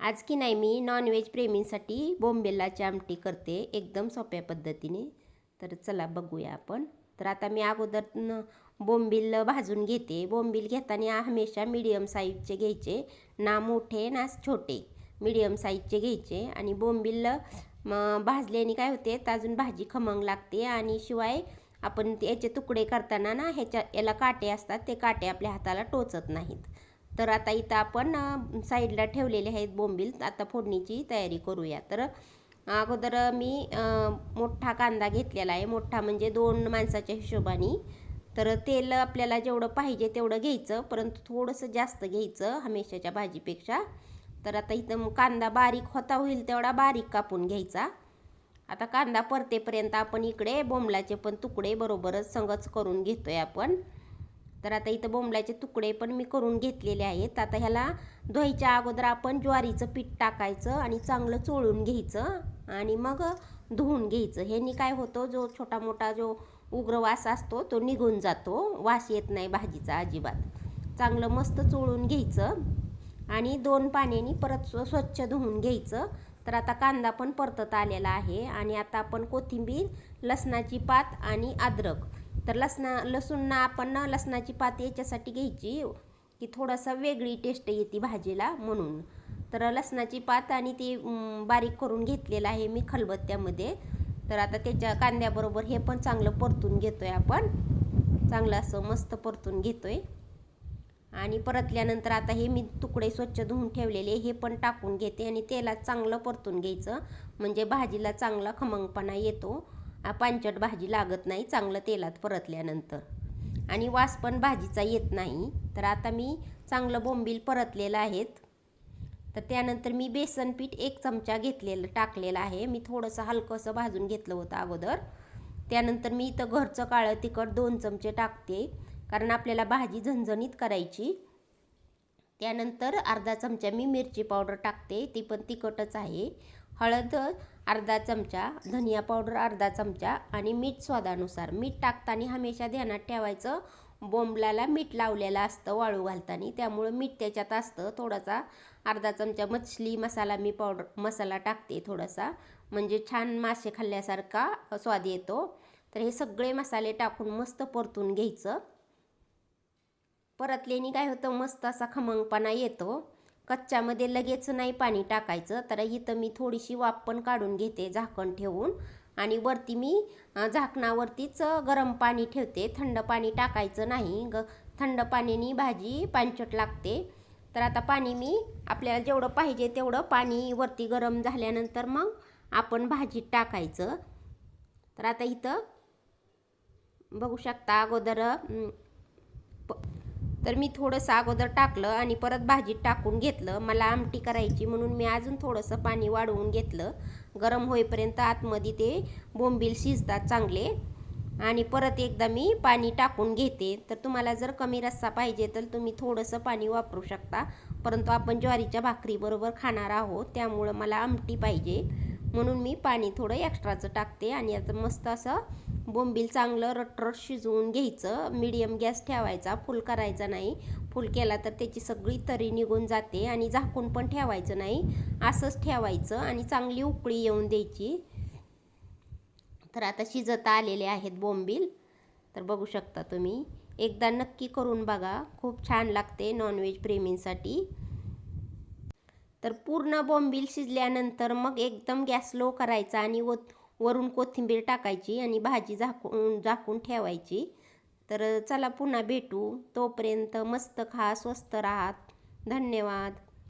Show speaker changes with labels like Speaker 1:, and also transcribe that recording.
Speaker 1: आज की नाही मी नॉनव्हेज प्रेमींसाठी बोंबिलाची आमटी करते एकदम सोप्या पद्धतीने. तर चला बघूया आपण. तर आता मी अगोदर बोंबिल बोंबील भाजून घेते. बोंबील घेताना हमेशा मीडियम साईजचे घ्यायचे. ना मोठे ना छोटे. मीडियम साईजचे घ्यायचे. आणि बोंबील भाजल्याने काय होते तर अजून भाजी खमंग लागते. आणि शिवाय आपण याचे तुकडे करताना ना ह्याच्या याला काटे असतात ते काटे आपल्या हाताला टोचत नाहीत. तर आता इथं आपण साईडला ठेवलेले आहेत बोंबील. आता फोडणीची तयारी करूया. तर अगोदर मी मोठा कांदा घेतलेला आहे. मोठा म्हणजे दोन माणसाच्या हिशोबाने. तर तेल आपल्याला जेवढं पाहिजे तेवढं घ्यायचं. परंतु थोडंसं जास्त घ्यायचं हमेशाच्या भाजीपेक्षा. तर आता इथं कांदा बारीक होता होईल तेवढा बारीक कापून घ्यायचा. आता कांदा परतेपर्यंत आपण इकडे बोंबलाचे पण तुकडे बरोबरच संगच करून घेतोय आपण. तर आता इथं बोंबलाचे तुकडे पण मी करून घेतलेले आहेत. आता ह्याला धुवायच्या अगोदर आपण ज्वारीचं पीठ टाकायचं आणि चांगलं चोळून घ्यायचं आणि मग धुवून घ्यायचं. ह्यानी काय होतं जो छोटा मोठा जो उग्र वास असतो तो निघून जातो. वास येत नाही भाजीचा अजिबात. चांगलं मस्त चोळून घ्यायचं आणि दोन पाण्याने परत स्वच्छ धुवून घ्यायचं. तर आता कांदा पण परतत आलेला आहे आणि आता आपण कोथिंबीर लसणाची पात आणि अद्रक तर लसणा लसूण आपण ना लसणाची पात याच्यासाठी घ्यायची. की थोडासा वेगळी टेस्ट येते भाजीला म्हणून. तर लसणाची पात आणि ती बारीक करून घेतलेलं आहे मी खलबत्त्यामध्ये. तर आता त्याच्या कांद्याबरोबर हे पण चांगलं परतून घेतोय आपण. चांगलं असं मस्त परतून घेतोय. आणि परतल्यानंतर आता हे मी तुकडे स्वच्छ धुवून ठेवलेले हे पण टाकून घेते आणि तेलात चांगलं परतून घ्यायचं. म्हणजे भाजीला चांगला खमंगपणा येतो. हा पांचट भाजी लागत नाही चांगलं तेलात परतल्यानंतर. आणि वास पण भाजीचा येत नाही. तर आता मी चांगलं बोंबील परतलेलं आहेत. तर त्यानंतर मी बेसन पीठ एक चमचा घेतलेलं टाकलेलं आहे. मी थोडंसं हलकंसं भाजून घेतलं होतं अगोदर. त्यानंतर मी इथं घरचं काळं तिखट दोन चमचे टाकते. कारण आपल्याला भाजी झणझणीत करायची. त्यानंतर अर्धा चमचा मी मिरची पावडर टाकते. ती पण तिखटच आहे. हळद अर्धा चमचा धनिया पावडर अर्धा चमचा आणि मीठ स्वादानुसार. मीठ टाकताना हमेशा ध्यानात ठेवायचं. बोंबलाला मीठ लावलेलं असतं वाळू घालताना. त्यामुळं मीठ त्याच्यात असतं. थोडासा अर्धा चमचा मछली मसाला मी पावडर मसाला टाकते थोडासा. म्हणजे छान मासे खाल्ल्यासारखा स्वाद येतो. तर हे सगळे मसाले टाकून मस्त परतून घ्यायचं. परतल्याने काय होतं? मस्त असा खमंगपणा येतो. कच्च्यामध्ये लगेच नाही पाणी टाकायचं. तर इथं मी थोडीशी वाफ पण काढून घेते झाकण ठेवून. आणि वरती मी झाकणावरतीच गरम पाणी ठेवते. थंड पाणी टाकायचं नाही. ग थंड पाण्याने भाजी पाणचट लागते. तर आता पाणी मी आपल्याला जेवढं पाहिजे तेवढं पाणी वरती गरम झाल्यानंतर मग आपण भाजीत टाकायचं. तर आता इथं बघू शकता अगोदर तर मी थोडंसं अगोदर टाकलं आणि परत भाजीत टाकून घेतलं. मला आमटी करायची म्हणून मी अजून थोडंसं पाणी वाढवून घेतलं. गरम होईपर्यंत आतमध्ये ते बोंबील शिजतात चांगले. आणि परत एकदा मी पाणी टाकून घेते. तर तुम्हाला जर कमी रस्सा पाहिजे तर तुम्ही थोडंसं पाणी वापरू शकता. परंतु आपण ज्वारीच्या भाकरीबरोबर खाणार आहोत त्यामुळं मला आमटी पाहिजे. म्हणून मी पाणी थोडं एक्स्ट्राचं टाकते आणि आता मस्त असं बोंबील चांगलं रटरट शिजवून घ्यायचं. मीडियम गॅस ठेवायचा फुल करायचा नाही. फुल केला तर त्याची सगळी तरी निघून जाते आणि झाकून पण ठेवायचं नाही. असंच ठेवायचं आणि चांगली उकळी येऊन द्यायची. तर आता शिजत आलेले आहेत बोंबील. तर बघू शकता तुम्ही. एकदा नक्की करून बघा. खूप छान लागते नॉनव्हेज प्रेमींसाठी. तर पूर्ण बोंबील शिजल्यानंतर मग एकदम गॅस लो करायचा आणि व वरून कोथिंबीर टाकायची आणि भाजी झाकून झाकून ठेवायची. तर चला पुन्हा भेटू. तोपर्यंत मस्त खा स्वस्त राहा. धन्यवाद.